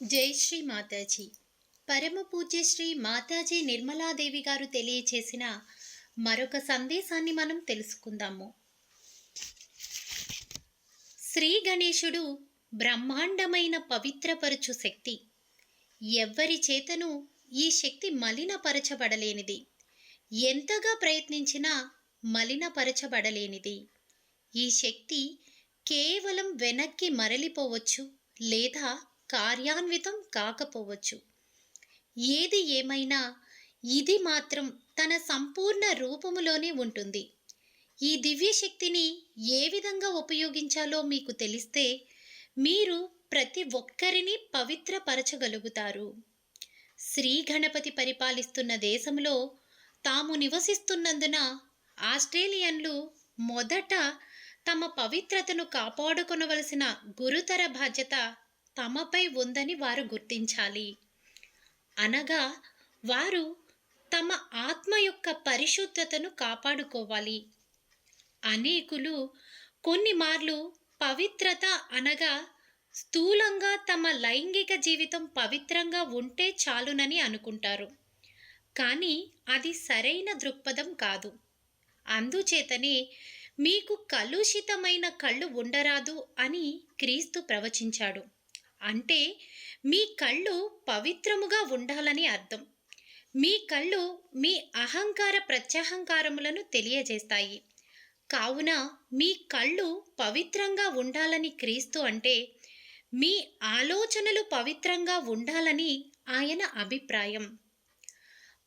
జై శ్రీ మాతాజీ. పరమ పూజ్య శ్రీ మాతాజీ నిర్మలాదేవి గారు తెలియచేసిన మరొక సందేశాన్ని మనం తెలుసుకుందాము. శ్రీ గణేశుడు బ్రహ్మాండమైన పవిత్రపరచు శక్తి. ఎవ్వరి చేతను ఈ శక్తి మలినపరచబడలేనిది. ఎంతగా ప్రయత్నించినా మలినపరచబడలేనిది. ఈ శక్తి కేవలం వెనక్కి మరలిపోవచ్చు లేదా కార్యాన్వితం కాకపోవచ్చు. ఏది ఏమైనా ఇది మాత్రం తన సంపూర్ణ రూపములోనే ఉంటుంది. ఈ దివ్య శక్తిని ఏ విధంగా ఉపయోగించాలో మీకు తెలిస్తే మీరు ప్రతి ఒక్కరిని పవిత్రపరచగలుగుతారు. శ్రీ గణపతి పరిపాలిస్తున్న దేశంలో తాము నివసిస్తున్నందున ఆస్ట్రేలియన్లు మొదట తమ పవిత్రతను కాపాడుకొనవలసిన గురుతర బాధ్యత తమపై ఉందని వారు గుర్తించాలి. అనగా వారు తమ ఆత్మ యొక్క పరిశుద్ధతను కాపాడుకోవాలి. అనేకులు కొన్ని మార్లు పవిత్రత అనగా స్థూలంగా తమ లైంగిక జీవితం పవిత్రంగా ఉంటే చాలునని అనుకుంటారు. కానీ అది సరైన దృక్పథం కాదు. అందుచేతనే మీకు కలుషితమైన కళ్ళు ఉండరాదు అని క్రీస్తు ప్రవచించాడు. అంటే మీ కళ్ళు పవిత్రముగా ఉండాలని అర్థం. మీ కళ్ళు మీ అహంకార ప్రత్యహంకారములను తెలియజేస్తాయి. కావున మీ కళ్ళు పవిత్రంగా ఉండాలని క్రీస్తు అంటే మీ ఆలోచనలు పవిత్రంగా ఉండాలని ఆయన అభిప్రాయం.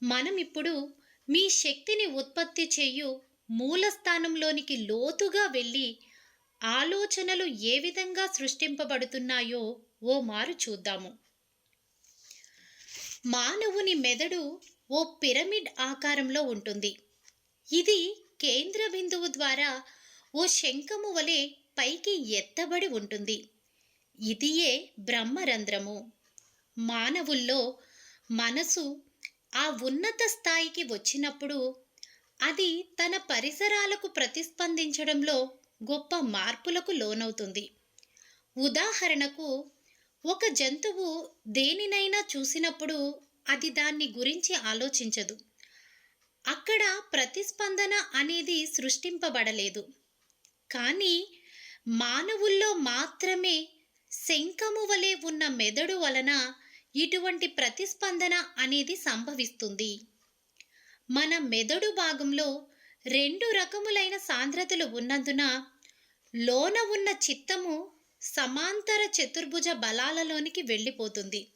మనం ఇప్పుడు మీ శక్తిని ఉత్పత్తి చేయు మూలస్థానంలోనికి లోతుగా వెళ్ళి ఆలోచనలు ఏ విధంగా సృష్టింపబడుతున్నాయో ఓ మారు చూద్దాము. మానవుని మెదడు ఓ పిరమిడ్ ఆకారంలో ఉంటుంది. ఇది కేంద్ర బిందువు ద్వారా ఓ శంఖము వలె పైకి ఎత్తబడి ఉంటుంది. ఇదియే బ్రహ్మరంధ్రము. మానవుల్లో మనసు ఆ ఉన్నత స్థాయికి వచ్చినప్పుడు అది తన పరిసరాలకు ప్రతిస్పందించడంలో గొప్ప మార్పులకు లోనవుతుంది. ఉదాహరణకు ఒక జంతువు దేనినైనా చూసినప్పుడు అది దాన్ని గురించి ఆలోచించదు. అక్కడ ప్రతిస్పందన అనేది సృష్టింపబడలేదు. కానీ మానవుల్లో మాత్రమే శంఖము వలె ఉన్న మెదడు వలన ఇటువంటి ప్రతిస్పందన అనేది సంభవిస్తుంది. మన మెదడు భాగంలో రెండు రకములైన సాంద్రతలు ఉన్నందున లోన ఉన్న చిత్తము సమాంతర చతుర్భుజ బలాలలోనికి వెళ్ళిపోతుంది.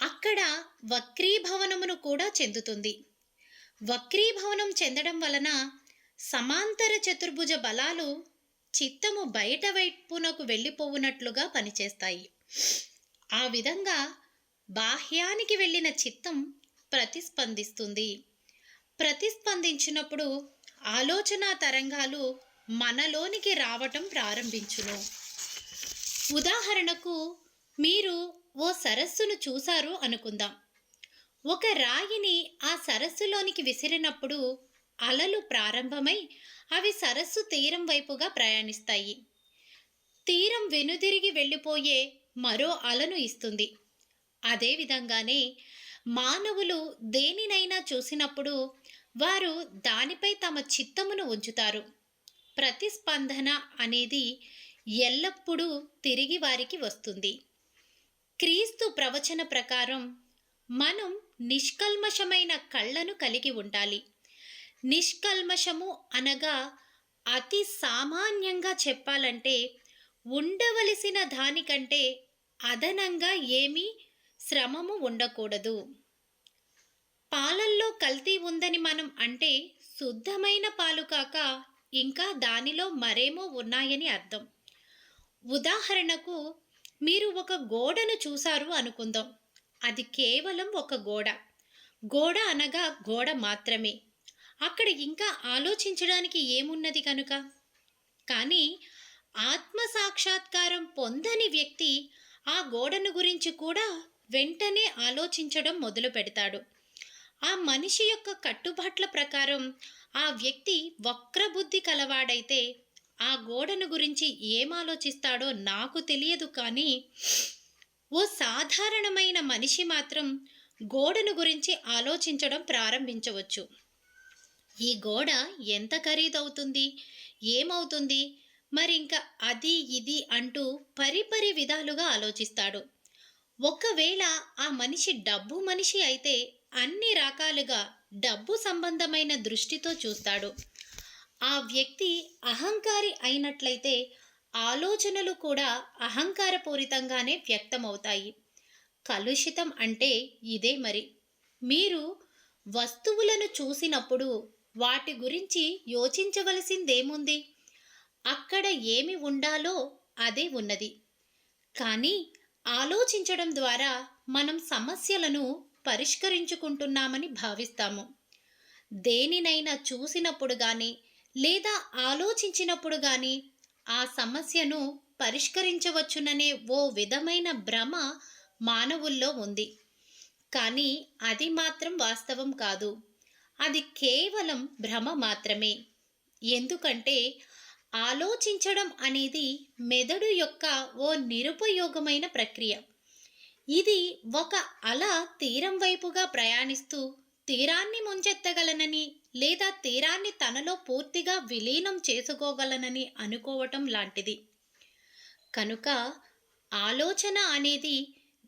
అక్కడ వక్రీభవనమును కూడా చెందుతుంది. వక్రీభవనం చెందడం వలన సమాంతర చతుర్భుజ బలాలు చిత్తము బయట వైపునకు వెళ్ళిపోవునట్లుగా పనిచేస్తాయి. ఆ విధంగా బాహ్యానికి వెళ్ళిన చిత్తం ప్రతిస్పందిస్తుంది. ప్రతిస్పందించినప్పుడు ఆలోచన తరంగాలు మనలోనికి రావటం ప్రారంభించును. ఉదాహరణకు మీరు ఓ సరస్సును చూశారు అనుకుందాం. ఒక రాయిని ఆ సరస్సులోనికి విసిరినప్పుడు అలలు ప్రారంభమై అవి సరస్సు తీరం వైపుగా ప్రయాణిస్తాయి. తీరం వెనుదిరిగి వెళ్ళిపోయే మరో అలను ఇస్తుంది. అదేవిధంగానే మానవులు దేనినైనా చూసినప్పుడు వారు దానిపై తమ చిత్తమును ఉంచుతారు. ప్రతిస్పందన అనేది ఎల్లప్పుడూ తిరిగి వారికి వస్తుంది. క్రీస్తు ప్రవచన ప్రకారం మనం నిష్కల్మషమైన కళ్ళను కలిగి ఉండాలి. నిష్కల్మషము అనగా అతి సామాన్యంగా చెప్పాలంటే ఉండవలసిన దానికంటే అదనంగా ఏమీ శ్రమము ఉండకూడదు. పాలల్లో కల్తీ ఉందని మనం అంటే శుద్ధమైన పాలు కాక ఇంకా దానిలో మరేమో ఉన్నాయని అర్థం. ఉదాహరణకు మీరు ఒక గోడను చూశారు అనుకుందాం. అది కేవలం ఒక గోడ. గోడ అనగా గోడ మాత్రమే. అక్కడ ఇంకా ఆలోచించడానికి ఏమున్నది కనుక? కానీ ఆత్మ సాక్షాత్కారం పొందని వ్యక్తి ఆ గోడను గురించి కూడా వెంటనే ఆలోచించడం మొదలు పెడతాడు. ఆ మనిషి యొక్క కట్టుబాట్ల ప్రకారం ఆ వ్యక్తి వక్రబుద్ధి కలవాడైతే ఆ గోడను గురించి ఏం ఆలోచిస్తాడో నాకు తెలియదు కానీ ఓ సాధారణమైన మనిషి మాత్రం గోడను గురించి ఆలోచించడం ప్రారంభించవచ్చు. ఈ గోడ ఎంత ఖరీదవుతుంది? ఏమవుతుంది? మరి ఇంకా అది ఇది అంటూ పరిపరి విధాలుగా ఆలోచిస్తాడు. ఒకవేళ ఆ మనిషి డబ్బు మనిషి అయితే అన్ని రకాలుగా డబ్బు సంబంధమైన దృష్టితో చూస్తాడు. ఆ వ్యక్తి అహంకారి అయినట్లయితే ఆలోచనలు కూడా అహంకారపూరితంగానే వ్యక్తమవుతాయి. కలుషితం అంటే ఇదే మరి. మీరు వస్తువులను చూసినప్పుడు వాటి గురించి యోచించవలసిందేముంది? అక్కడ ఏమి ఉండాలో అదే ఉన్నది. కానీ ఆలోచించడం ద్వారా మనం సమస్యలను పరిష్కరించుకుంటున్నామని భావిస్తాము. దేనినైనా చూసినప్పుడు కానీ లేదా ఆలోచించినప్పుడు కానీ ఆ సమస్యను పరిష్కరించవచ్చుననే ఓ విధమైన భ్రమ మానవుల్లో ఉంది. కానీ అది మాత్రం వాస్తవం కాదు. అది కేవలం భ్రమ మాత్రమే. ఎందుకంటే ఆలోచించడం అనేది మెదడు యొక్క ఓ నిరుపయోగమైన ప్రక్రియ. ఇది ఒక అల తీరం వైపుగా ప్రయాణిస్తూ తీరాన్ని ముంచెత్తగలనని లేదా తీరాన్ని తనలో పూర్తిగా విలీనం చేసుకోగలనని అనుకోవటం లాంటిది. కనుక ఆలోచన అనేది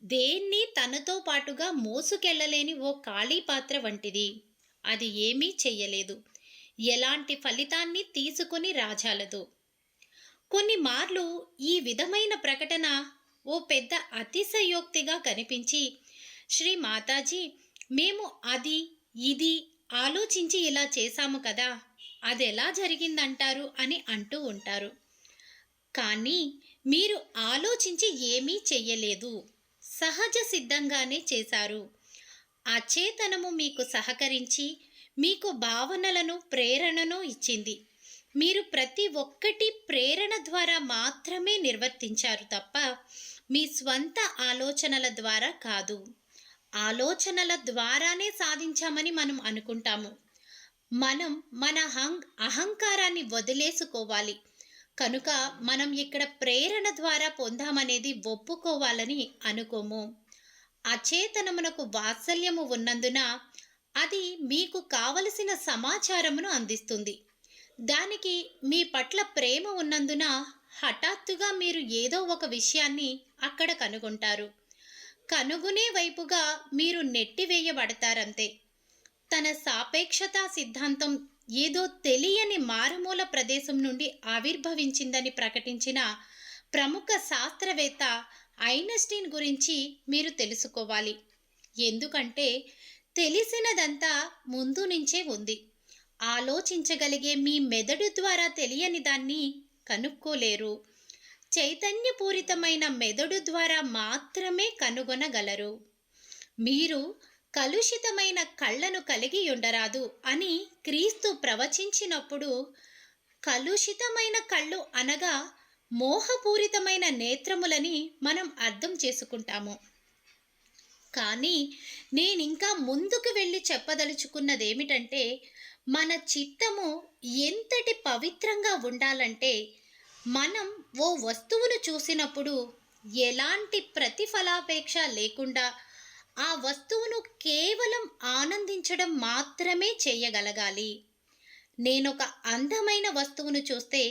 దేన్ని తనతో పాటుగా మోసుకెళ్ళలేని ఓ ఖాళీ పాత్ర వంటిది. అది ఏమీ చెయ్యలేదు. ఎలాంటి ఫలితాన్ని తీసుకొని రాజాలదు. కొన్ని మార్లు ఈ విధమైన ప్రకటన ఓ పెద్ద అతిశయోక్తిగా కనిపించి శ్రీ మాతాజీ మేము అది ఇది ఆలోచించి ఇలా చేశాము కదా అది ఎలా జరిగిందంటారు అని అంటూ ఉంటారు. కానీ మీరు ఆలోచించి ఏమీ చెయ్యలేదు. సహజ సిద్ధంగానే చేశారు. అచేతనము మీకు సహకరించి మీకు భావనలను ప్రేరణను ఇచ్చింది. మీరు ప్రతి ఒక్కటి ప్రేరణ ద్వారా మాత్రమే నిర్వర్తించారు తప్ప మీ స్వంత ఆలోచనల ద్వారా కాదు. ఆలోచనల ద్వారానే సాధించామని మనం అనుకుంటాము. మనం మన హంగ్ అహంకారాన్ని వదిలేసుకోవాలి. కనుక మనం ఇక్కడ ప్రేరణ ద్వారా పొందామనేది ఒప్పుకోవాలని అనుకోము. అచేతనమునకు వాత్సల్యము ఉన్నందున అది మీకు కావలసిన సమాచారమును అందిస్తుంది. దానికి మీ పట్ల ప్రేమ ఉన్నందున హఠాత్తుగా మీరు ఏదో ఒక విషయాన్ని అక్కడ కనుగొంటారు. కనుగొనే వైపుగా మీరు నెట్టివేయబడతారంతే తన సాపేక్షతా సిద్ధాంతం ఏదో తెలియని మారుమూల ప్రదేశం నుండి ఆవిర్భవించిందని ప్రకటించిన ప్రముఖ శాస్త్రవేత్త ఐనస్టీన్ గురించి మీరు తెలుసుకోవాలి. ఎందుకంటే తెలిసినదంతా ముందు నుంచే ఉంది. ఆలోచించగలిగే మీ మెదడు ద్వారా తెలియని దాన్ని కనుక్కోలేరు. చైతన్యపూరితమైన మెదడు ద్వారా మాత్రమే కనుగొనగలరు. మీరు కలుషితమైన కళ్ళను కలిగి ఉండరాదు అని క్రీస్తు ప్రవచించినప్పుడు కలుషితమైన కళ్ళు అనగా మోహపూరితమైన నేత్రములని మనం అర్థం చేసుకుంటాము. కానీ నేనింకా ముందుకు వెళ్ళి చెప్పదలుచుకున్నదేమిటంటే మన చిత్తము ఎంతటి పవిత్రంగా ఉండాలంటే మనం ఓ వస్తువును చూసినప్పుడు ఎలాంటి ప్రతిఫలాపేక్ష లేకుండా ఆ వస్తువును కేవలం ఆనందించడం మాత్రమే చేయగలగాలి. నేనొక అందమైన వస్తువును చూస్తే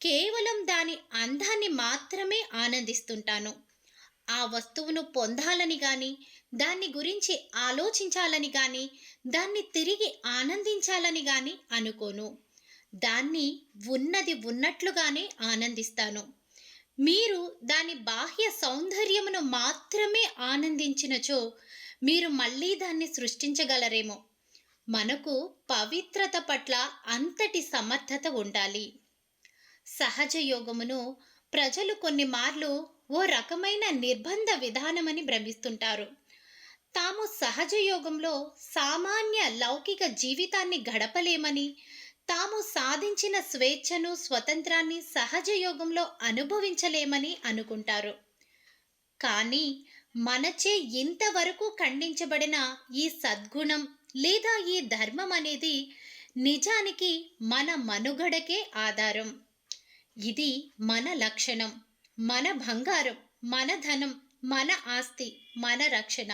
కేవలం దాని అందాన్ని మాత్రమే ఆనందిస్తుంటాను. ఆ వస్తువును పొందాలని కానీ దాన్ని గురించి ఆలోచించాలని కానీ దాన్ని తిరిగి ఆనందించాలని కానీ అనుకోను. దాన్ని ఉన్నది ఉన్నట్లుగానే ఆనందిస్తాను. మీరు దాని బాహ్య సౌందర్యమును మాత్రమే ఆనందించినచో మీరు మళ్ళీ దాన్ని సృష్టించగలరేమో. మనకు పవిత్రత పట్ల అంతటి సమర్థత ఉండాలి. సహజ యోగమును ప్రజలు కొన్ని మార్లు ఓ రకమైన నిర్బంధ విధానమని భ్రమిస్తుంటారు. తాము సహజ యోగంలో సామాన్య లౌకిక జీవితాన్ని గడపలేమని తాము సాధించిన స్వేచ్ఛను స్వతంత్రాన్ని సహజ యోగంలో అనుభవించలేమని అనుకుంటారు. కానీ మనచే ఇంతవరకు ఖండించబడిన ఈ సద్గుణం లేదా ఈ ధర్మం అనేది నిజానికి మన మనుగడకే ఆధారం. ఇది మన లక్షణం మన బంగారం మన ధనం మన ఆస్తి మన రక్షణ.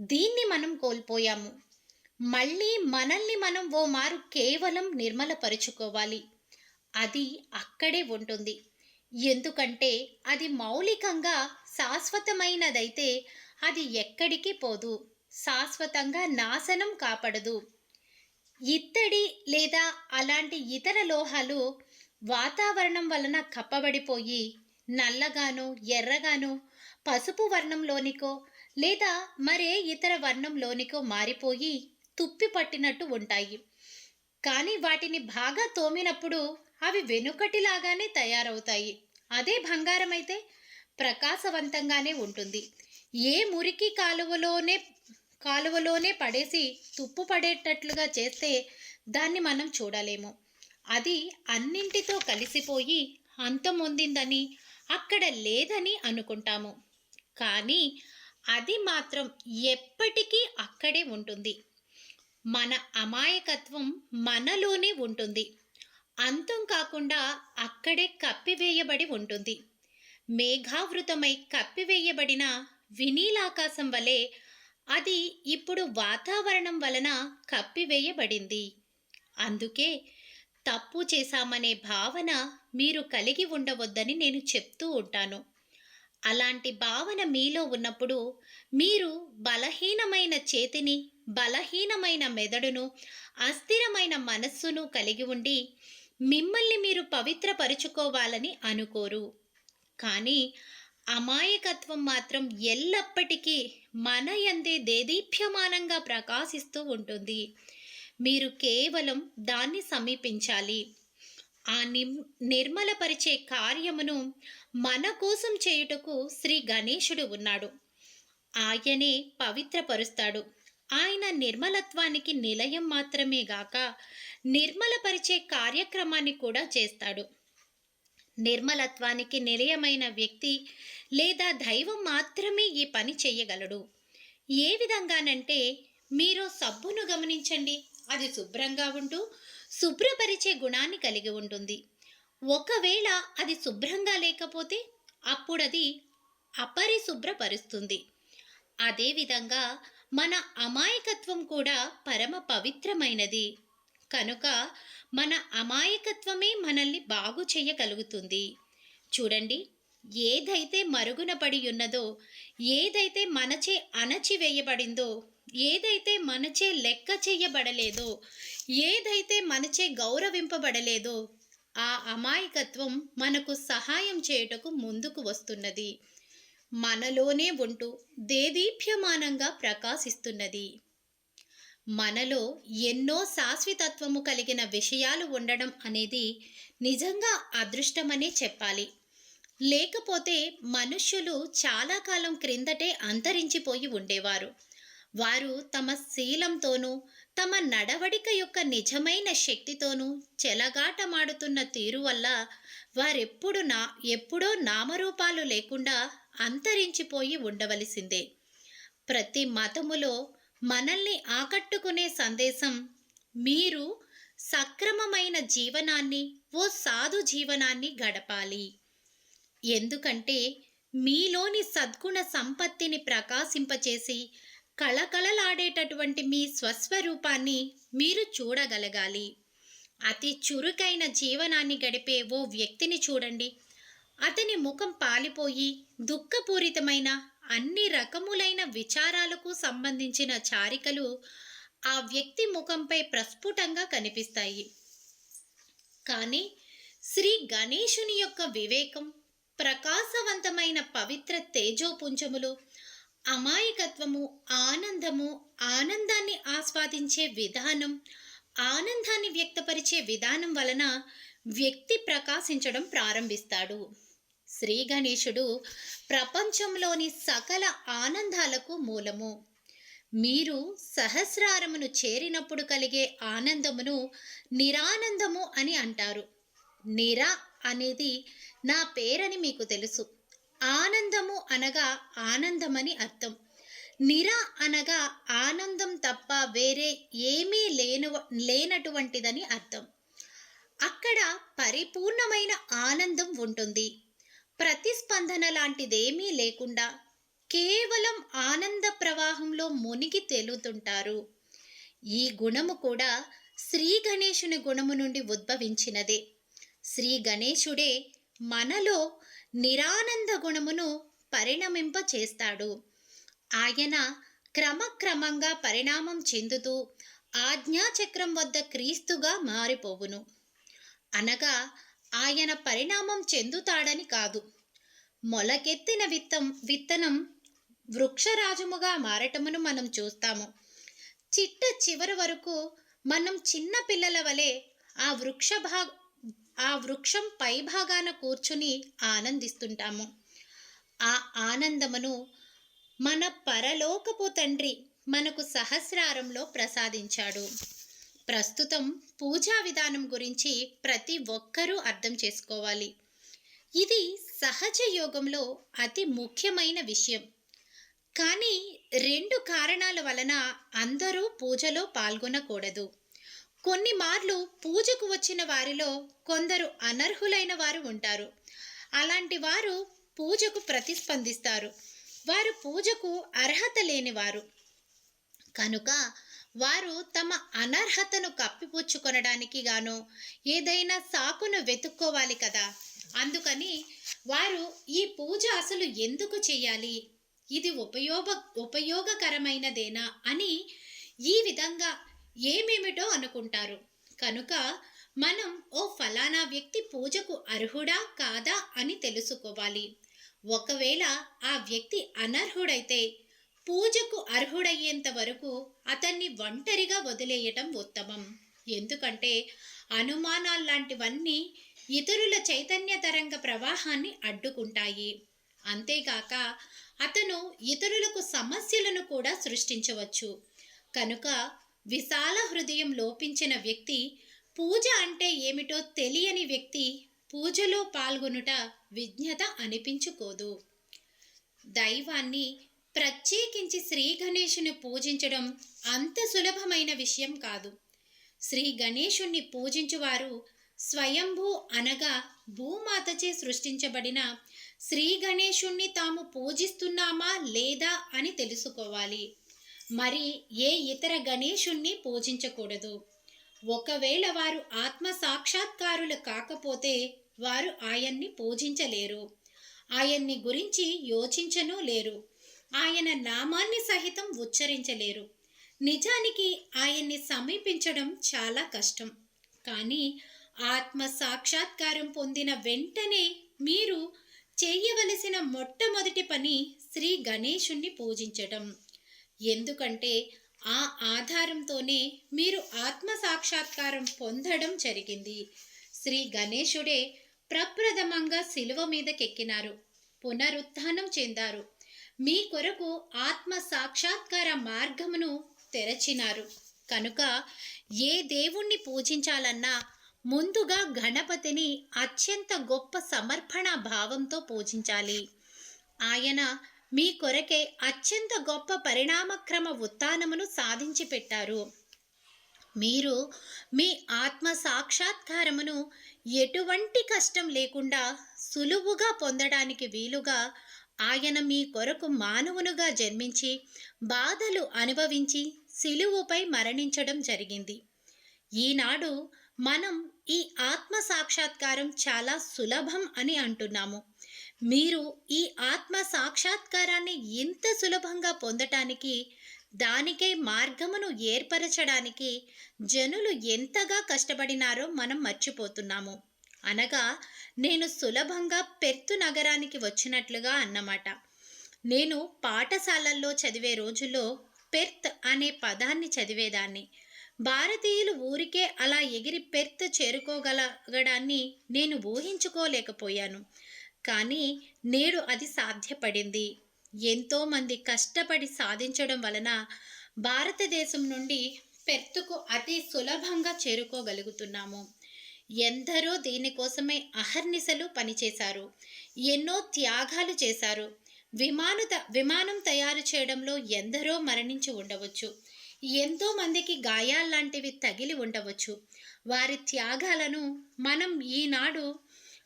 దీన్ని మనం కోల్పోయాము. మళ్ళీ మనల్ని మనం ఓ మారు కేవలం నిర్మలపరుచుకోవాలి. అది అక్కడే ఉంటుంది. ఎందుకంటే అది మౌలికంగా శాశ్వతమైనదైతే అది ఎక్కడికి పోదు. శాశ్వతంగా నాశనం కాపడదు. ఇత్తడి లేదా అలాంటి ఇతర లోహాలు వాతావరణం వలన కప్పబడిపోయి నల్లగాను ఎర్రగాను పసుపు వర్ణంలోనికో లేదా మరే ఇతర వర్ణంలోనికో మారిపోయి తుప్పి పట్టినట్టు ఉంటాయి. కానీ వాటిని బాగా తోమినప్పుడు అవి వెనుకటిలాగానే తయారవుతాయి. అదే బంగారం అయితే ప్రకాశవంతంగానే ఉంటుంది. ఏ మురికి కాలువలోనే కాలువలోనే పడేసి తుప్పు పడేటట్లుగా చేస్తే దాన్ని మనం చూడలేము. అది అన్నింటితో కలిసిపోయి అంతమొందిందని అక్కడ లేదని అనుకుంటాము. కానీ అది మాత్రం ఎప్పటికీ అక్కడే ఉంటుంది. మన అమాయకత్వం మనలోనే ఉంటుంది. అంతం కాకుండా అక్కడే కప్పివేయబడి ఉంటుంది. మేఘావృతమై కప్పివేయబడిన వినీలాకాశం వలె అది ఇప్పుడు వాతావరణం వలన కప్పివేయబడింది. అందుకే తప్పు చేశామనే భావన మీరు కలిగి ఉండవద్దని నేను చెప్తూ ఉంటాను. అలాంటి భావన మీలో ఉన్నప్పుడు మీరు బలహీనమైన చేతిని బలహీనమైన మెదడును అస్థిరమైన మనస్సును కలిగి ఉండి మిమ్మల్ని మీరు పవిత్రపరుచుకోవాలని అనుకోరు. కానీ అమాయకత్వం మాత్రం ఎల్లప్పటికీ మన యందే దేదీప్యమానంగా ప్రకాశిస్తూ ఉంటుంది. మీరు కేవలం దాన్ని సమీపించాలి. ఆ నిమ్ నిర్మలపరిచే కార్యమును మన కోసం చేయుటకు శ్రీ గణేశుడు ఉన్నాడు. ఆయనే పవిత్రపరుస్తాడు. ఆయన నిర్మలత్వానికి నిలయం మాత్రమే గాక నిర్మలపరిచే కార్యక్రమాన్ని కూడా చేస్తాడు. నిర్మలత్వానికి నిలయమైన వ్యక్తి లేదా దైవం మాత్రమే ఈ పని చేయగలడు. ఏ విధంగానంటే మీరు సబ్బును గమనించండి. అది శుభ్రంగా ఉంటూ శుభ్రపరిచే గుణాన్ని కలిగి ఉంటుంది. ఒకవేళ అది శుభ్రంగా లేకపోతే అప్పుడది అపరిశుభ్రపరుస్తుంది. అదేవిధంగా మన అమాయకత్వం కూడా పరమ పవిత్రమైనది. కనుక మన అమాయకత్వమే మనల్ని బాగు చేయగలుగుతుంది. చూడండి ఏదైతే మరుగున పడి ఉన్నదో ఏదైతే మనచే అణచివేయబడిందో ఏదైతే మనచే లెక్క చేయబడలేదో ఏదైతే మనచే గౌరవింపబడలేదో ఆ అమాయకత్వం మనకు సహాయం చేయుటకు ముందుకు వస్తున్నది. మనలోనే ఉంటూ దేదీప్యమానంగా ప్రకాశిస్తున్నది. మనలో ఎన్నో శాశ్వతత్వము కలిగిన విషయాలు ఉండడం అనేది నిజంగా అదృష్టమనే చెప్పాలి. లేకపోతే మనుష్యులు చాలా కాలం క్రిందటే అంతరించిపోయి ఉండేవారు. వారు తమ శీలంతోనూ తమ నడవడిక యొక్క నిజమైన శక్తితోనూ చెలగాటమాడుతున్న తీరు వల్ల వారెప్పుడు నా ఎప్పుడో నామరూపాలు లేకుండా అంతరించిపోయి ఉండవలసిందే. ప్రతి మతములో మనల్ని ఆకట్టుకునే సందేశం మీరు సక్రమమైన జీవనాన్ని ఓ సాధు జీవనాన్ని గడపాలి. ఎందుకంటే మీలోని సద్గుణ సంపత్తిని ప్రకాశింపచేసి కళకళలాడేటటువంటి మీ స్వస్వరూపాన్ని మీరు చూడగలగాలి. అతి చురుకైన జీవనాన్ని గడిపే ఓ వ్యక్తిని చూడండి. అతని ముఖం పాలిపోయి దుఃఖపూరితమైన అన్ని రకములైన విచారాలకు సంబంధించిన చారికలు ఆ వ్యక్తి ముఖంపై ప్రస్ఫుటంగా కనిపిస్తాయి. కానీ శ్రీ గణేశుని యొక్క వివేకం ప్రకాశవంతమైన పవిత్ర తేజోపుంజములు అమాయకత్వము ఆనందము ఆనందాన్ని ఆస్వాదించే విధానం ఆనందాన్ని వ్యక్తపరిచే విధానం వలన వ్యక్తి ప్రకాశించడం ప్రారంభిస్తాడు. శ్రీ గణేశుడు ప్రపంచంలోని సకల ఆనందాలకు మూలము. మీరు సహస్రారమును చేరినప్పుడు కలిగే ఆనందమును నిరానందము అని అంటారు. నిరా అనేది నా పేరని మీకు తెలుసు. ఆనందము అనగా ఆనందమని అర్థం. నిరా అనగా ఆనందం తప్ప వేరే ఏమీ లేను లేనటువంటిదని అర్థం. అక్కడ పరిపూర్ణమైన ఆనందం ఉంటుంది. ప్రతిస్పందన లాంటిదేమీ లేకుండా కేవలం ఆనంద ప్రవాహంలో మునిగి తేలుతుంటారు. ఈ గుణము కూడా శ్రీ గణేశుని గుణము నుండి ఉద్భవించినదే. శ్రీ గణేశుడే మనలో నిరానంద గుణమును పరిణమింప చేస్తాడు ఆయన క్రమక్రమంగా పరిణామం చెందుతూ ఆజ్ఞాచక్రం వద్ద క్రీస్తుగా మారిపోవును. అనగా ఆయన పరిణామం చెందుతాడని కాదు. మొలకెత్తిన విత్తం విత్తనం వృక్షరాజముగా మారటమును మనం చూస్తాము. చిట్ట చివరి వరకు మనం చిన్న పిల్లల వలె ఆ వృక్ష ఆ వృక్షం పై భాగాన కూర్చుని ఆనందిస్తుంటాము. ఆ ఆనందమును మన పరలోకపు తండ్రి మనకు సహస్రారంలో ప్రసాదించాడు. ప్రస్తుతం పూజా విధానం గురించి ప్రతి ఒక్కరూ అర్థం చేసుకోవాలి. ఇది సహజ యోగంలో అతి ముఖ్యమైన విషయం. కానీ రెండు కారణాల వలన అందరూ పూజలో పాల్గొనకూడదు. కొన్ని మార్లు పూజకు వచ్చిన వారిలో కొందరు అనర్హులైన వారు ఉంటారు. అలాంటి వారు పూజకు ప్రతిస్పందిస్తారు. వారు పూజకు అర్హత లేనివారు. కనుక వారు తమ అనర్హతను కప్పిపుచ్చుకొనడానికి గాను ఏదైనా సాకును వెతుక్కోవాలి కదా. అందుకని వారు ఈ పూజ అసలు ఎందుకు చేయాలి? ఇది ఉపయోగ ఉపయోగకరమైనదేనా అని ఈ విధంగా ఏమేమిటో అనుకుంటారు? కనుక మనం ఓ ఫలానా వ్యక్తి పూజకు అర్హుడా కాదా అని తెలుసుకోవాలి. ఒకవేళ ఆ వ్యక్తి అనర్హుడైతే పూజకు అర్హుడయ్యేంత వరకు అతన్ని ఒంటరిగా వదిలేయటం ఉత్తమం. ఎందుకంటే అనుమానాల్లాంటివన్నీ ఇతరుల చైతన్య తరంగ ప్రవాహాన్ని అడ్డుకుంటాయి. అంతేగాక అతను ఇతరులకు సమస్యలను కూడా సృష్టించవచ్చు. కనుక విశాల హృదయం లోపించిన వ్యక్తి పూజ అంటే ఏమిటో తెలియని వ్యక్తి పూజలో పాల్గొనుట విజ్ఞత అనిపించుకోదు. దైవాన్ని ప్రత్యేకించి శ్రీ గణేషుని పూజించడం అంత సులభమైన విషయం కాదు. శ్రీ గణేషుణ్ణి పూజించువారు స్వయంభూ అనగా భూమాతచే సృష్టించబడిన శ్రీ గణేషుణ్ణి తాము పూజిస్తున్నామా లేదా అని తెలుసుకోవాలి. మరి ఏ ఇతర గణేశుణ్ణి పూజించకూడదు? ఒకవేళ వారు ఆత్మ సాక్షాత్కారులు కాకపోతే వారు ఆయన్ని పూజించలేరు. ఆయన్ని గురించి యోచించనూ లేరు. ఆయన నామాన్ని సహితం ఉచ్చరించలేరు. నిజానికి ఆయన్ని సమీపించడం చాలా కష్టం. కానీ ఆత్మ సాక్షాత్కారం పొందిన వెంటనే మీరు చేయవలసిన మొట్టమొదటి పని శ్రీ గణేశుణ్ణి పూజించడం ఎందుకంటే ఆ ఆధారంతోనే మీరు ఆత్మ సాక్షాత్కారం పొందడం జరిగింది. శ్రీ గణేశుడే ప్రప్రథమంగా శిలువ మీదకెక్కినారు. పునరుత్థానం చెందారు. మీ కొరకు ఆత్మ సాక్షాత్కార మార్గమును తెరచినారు. కనుక ఏ దేవుణ్ణి పూజించాలన్నా ముందుగా గణపతిని అత్యంత గొప్ప సమర్పణ భావంతో పూజించాలి. ఆయన మీ కొరకే అత్యంత గొప్ప పరిణామక్రమ ఉత్థానమును సాధించి పెట్టారు. మీరు మీ ఆత్మ సాక్షాత్కారమును ఎటువంటి కష్టం లేకుండా సులువుగా పొందడానికి వీలుగా ఆయన మీ కొరకు మానవునుగా జన్మించి బాధలు అనుభవించి సిలువుపై మరణించడం జరిగింది. ఈనాడు మనం ఈ ఆత్మ సాక్షాత్కారం చాలా సులభం అని అంటున్నాము. మీరు ఈ ఆత్మ సాక్షాత్కారాన్ని ఇంత సులభంగా పొందటానికి దానికై మార్గమును ఏర్పరచడానికి జనులు ఎంతగా కష్టపడినారో మనం మర్చిపోతున్నాము. అనగా నేను సులభంగా పెర్తు నగరానికి వచ్చినట్లుగా అన్నమాట. నేను పాఠశాలల్లో చదివే రోజుల్లో పెర్త్ అనే పదాన్ని చదివేదాన్ని. భారతీయులు ఊరికే అలా ఎగిరి పెర్త్ చేరుకోగలగడాన్ని నేను ఊహించుకోలేకపోయాను. కానీ నేడు అది సాధ్యపడింది. ఎంతోమంది కష్టపడి సాధించడం వలన భారతదేశం నుండి పెర్తుకు అతి సులభంగా చేరుకోగలుగుతున్నాము. ఎందరో దీనికోసమే అహర్నిశలు పనిచేశారు. ఎన్నో త్యాగాలు చేశారు. విమానత విమానం తయారు చేయడంలో ఎందరో మరణించి ఉండవచ్చు. ఎంతో మందికి గాయాల్లాంటివి తగిలి ఉండవచ్చు. వారి త్యాగాలను మనం ఈనాడు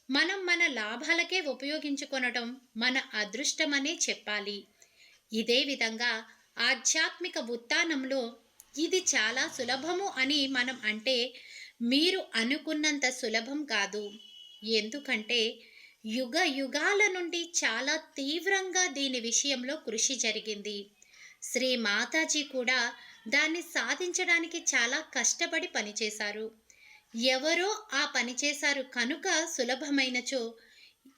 మనం మన లాభాలకే ఉపయోగించుకొనడం మన అదృష్టమనే చెప్పాలి. ఇదే విధంగా ఆధ్యాత్మిక ఉత్థానంలో ఇది చాలా సులభము అని మనం అంటే మీరు అనుకున్నంత సులభం కాదు. ఎందుకంటే యుగ యుగాల నుండి చాలా తీవ్రంగా దీని విషయంలో కృషి జరిగింది. శ్రీ మాతాజీ కూడా దాన్ని సాధించడానికి చాలా కష్టపడి పనిచేశారు. ఎవరో ఆ పని చేశారు కనుక సులభమైనచో.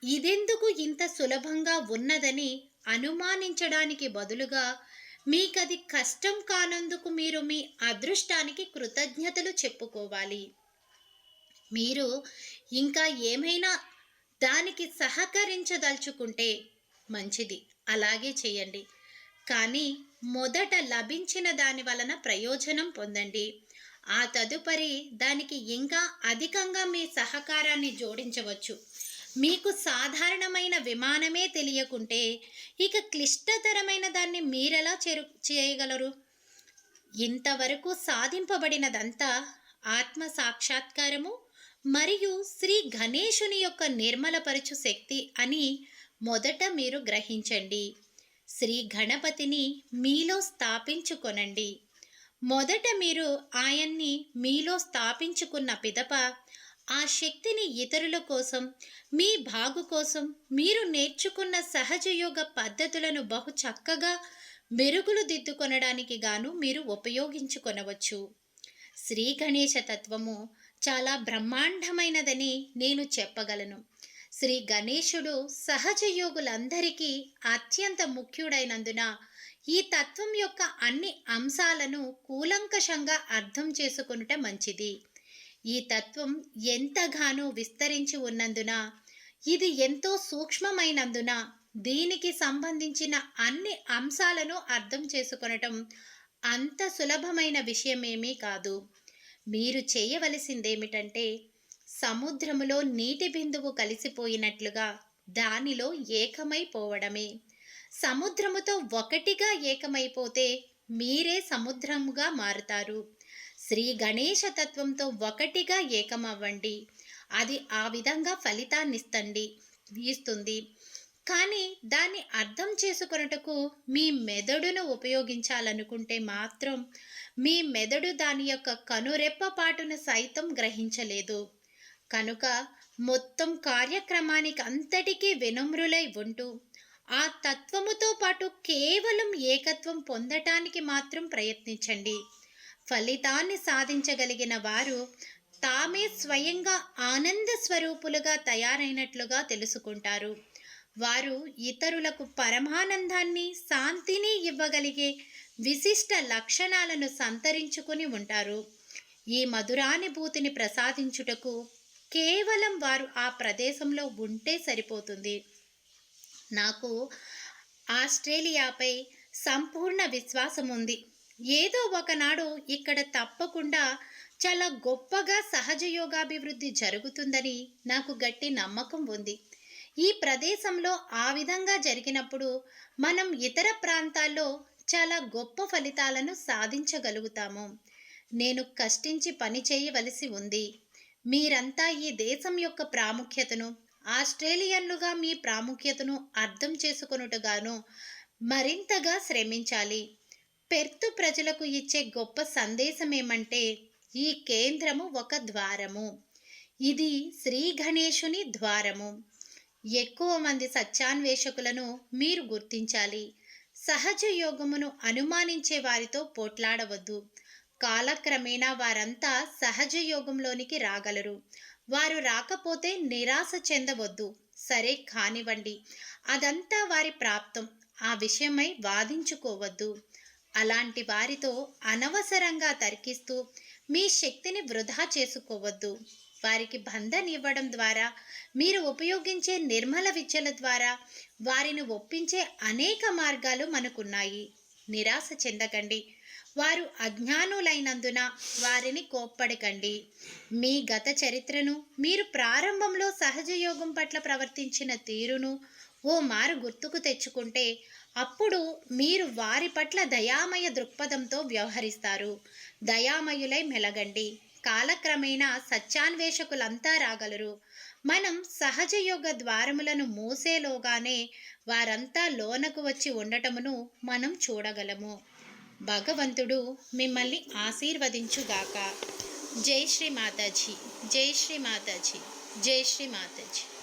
ఇదెందుకు ఇంత సులభంగా ఉన్నదని అనుమానించడానికి బదులుగా మీకది కష్టం కానందుకు మీరు మీ అదృష్టానికి కృతజ్ఞతలు చెప్పుకోవాలి. మీరు ఇంకా ఏమైనా దానికి సహకరించదలుచుకుంటే మంచిది. అలాగే చేయండి. కానీ మొదట లభించిన దాని వలన ప్రయోజనం పొందండి. ఆ తదుపరి దానికి ఇంకా అధికంగా మీ సహకారాన్ని జోడించవచ్చు. మీకు సాధారణమైన విమానమే తెలియకుంటే ఇక క్లిష్టతరమైన దాన్ని మీరెలా చేరు చేయగలరు? ఇంతవరకు సాధింపబడినదంతా ఆత్మ సాక్షాత్కారము మరియు శ్రీ గణేశుని యొక్క నిర్మలపరచు శక్తి అని మొదట మీరు గ్రహించండి. శ్రీ గణపతిని మీలో స్థాపించుకొనండి. మొదట మీరు ఆయన్ని మీలో స్థాపించుకున్న పిదప ఆ శక్తిని ఇతరుల కోసం మీ బాగు కోసం మీరు నేర్చుకున్న సహజయోగ పద్ధతులను బహు చక్కగా మెరుగులు దిద్దుకొనడానికి గాను మీరు ఉపయోగించుకొనవచ్చు. శ్రీ గణేశ తత్వము చాలా బ్రహ్మాండమైనదని నేను చెప్పగలను. శ్రీ గణేశుడు సహజయోగులందరికీ అత్యంత ముఖ్యుడైనందున ఈ తత్వం యొక్క అన్ని అంశాలను కూలంకషంగా అర్థం చేసుకొనుట మంచిది. ఈ తత్వం ఎంతగానో విస్తరించి ఉన్నందున ఇది ఎంతో సూక్ష్మమైనందున దీనికి సంబంధించిన అన్ని అంశాలను అర్థం చేసుకొనటం అంత సులభమైన విషయమేమీ కాదు. మీరు చేయవలసిందేమిటంటే సముద్రములో నీటి బిందువు కలిసిపోయినట్లుగా దానిలో ఏకమైపోవడమే సముద్రముతో ఒకటిగా ఏకమైపోతే మీరే సముద్రముగా మారుతారు. శ్రీ గణేశ తత్వంతో ఒకటిగా ఏకమవ్వండి. అది ఆ విధంగా ఫలితాన్నిస్తండి ఇస్తుంది కానీ దాన్ని అర్థం చేసుకొనుటకు మీ మెదడును ఉపయోగించాలనుకుంటే మాత్రం మీ మెదడు దాని యొక్క కనురెప్పపాటును సైతం గ్రహించలేదు. కనుక మొత్తం కార్యక్రమానికి అంతటికీ వినమ్రులై ఉంటూ ఆ తత్వముతో పాటు కేవలం ఏకత్వం పొందటానికి మాత్రం ప్రయత్నించండి. ఫలితాన్ని సాధించగలిగిన వారు తామే స్వయంగా ఆనంద స్వరూపులుగా తయారైనట్లుగా తెలుసుకుంటారు. వారు ఇతరులకు పరమానందాన్ని శాంతిని ఇవ్వగలిగే విశిష్ట లక్షణాలను సంతరించుకుని ఉంటారు. ఈ మధురానుభూతిని ప్రసాదించుటకు కేవలం వారు ఆ ప్రదేశంలో ఉంటే సరిపోతుంది. నాకు ఆస్ట్రేలియాపై సంపూర్ణ విశ్వాసం ఉంది ఏదో ఒకనాడు ఇక్కడ తప్పకుండా చాలా గొప్పగా సహజ యోగాభివృద్ధి జరుగుతుందని నాకు గట్టి నమ్మకం ఉంది. ఈ ప్రదేశంలో ఆ విధంగా జరిగినప్పుడు మనం ఇతర ప్రాంతాల్లో చాలా గొప్ప ఫలితాలను సాధించగలుగుతాము. నేను కష్టించి పని చేయవలసి ఉంది. మీరంతా ఈ దేశం యొక్క ప్రాముఖ్యతను ఆస్ట్రేలియన్లుగా మీ ప్రాముఖ్యతను అర్థం చేసుకొనుటగాను మరింతగా శ్రమించాలి. పెర్త్ ప్రజలకు ఇచ్చే గొప్ప సందేశం ఏమంటే ఈ కేంద్రము ఒక ద్వారము. ఇది శ్రీ గణేశుని ద్వారము. ఎక్కువ మంది సత్యాన్వేషకులను మీరు గుర్తించాలి. సహజ యోగమును అనుమానించే వారితో పోట్లాడవద్దు. కాలక్రమేణా వారంతా సహజ యోగంలోనికి రాగలరు. వారు రాకపోతే నిరాశ చెందవద్దు. సరే కానివ్వండి. అదంతా వారి ప్రాప్తం. ఆ విషయమై వాదించుకోవద్దు. అలాంటి వారితో అనవసరంగా తర్కిస్తూ మీ శక్తిని వృధా చేసుకోవద్దు. వారికి బంధన్ ఇవ్వడం ద్వారా మీరు ఉపయోగించే నిర్మల విద్యల ద్వారా వారిని ఒప్పించే అనేక మార్గాలు మనకున్నాయి. నిరాశ చెందకండి. వారు అజ్ఞానులైనందున వారిని కోప్పడకండి. మీ గత చరిత్రను మీరు ప్రారంభంలో సహజయోగం పట్ల ప్రవర్తించిన తీరును ఓ మారు గుర్తుకు తెచ్చుకుంటే అప్పుడు మీరు వారి పట్ల దయామయ దృక్పథంతో వ్యవహరిస్తారు. దయామయులై మెలగండి. కాలక్రమేణా సత్యాన్వేషకులంతా రాగలరు. మనం సహజయోగ ద్వారములను మూసేలోగానే వారంతా లోనకు వచ్చి ఉండటమును మనం చూడగలము. భగవంతుడు మిమ్మల్ని ఆశీర్వదించుగాక. జై శ్రీ మాతాజీ జై శ్రీ మాతాజీ జై శ్రీ మాతాజీ.